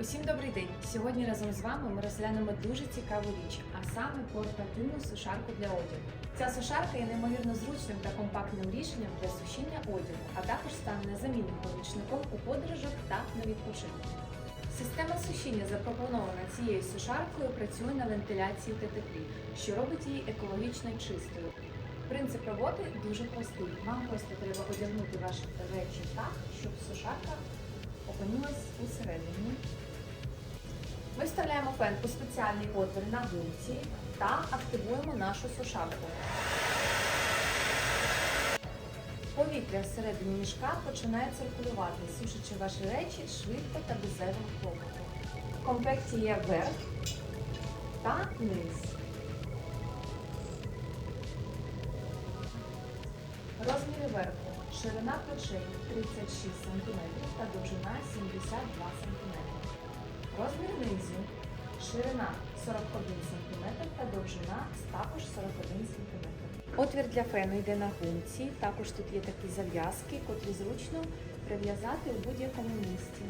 Усім добрий день! Сьогодні разом з вами ми розглянемо дуже цікаву річ, а саме портативну сушарку для одягу. Ця сушарка є неймовірно зручним та компактним рішенням для сушіння одягу, а також стане незамінним помічником у подорожах та на відпочинку. Система сушіння, запропонована цією сушаркою, працює на вентиляції та теплі, що робить її екологічно чистою. Принцип роботи дуже простий. Вам просто треба одягнути ваші речі так, щоб сушарка опинилась усередині. Ми вставляємо фен у спеціальний отвір на гумці та активуємо нашу сушарку. Повітря всередині мішка починає циркулювати, сушачи ваші речі швидко та без зайвого. В комплекті є верх та низ. Розміри верху. Ширина плечей 36 см та довжина 72 см. Ширина 41 см та довжина також 41 см. Отвір для фену йде на гумці. Також тут є такі зав'язки, котрі зручно прив'язати у будь-якому місці.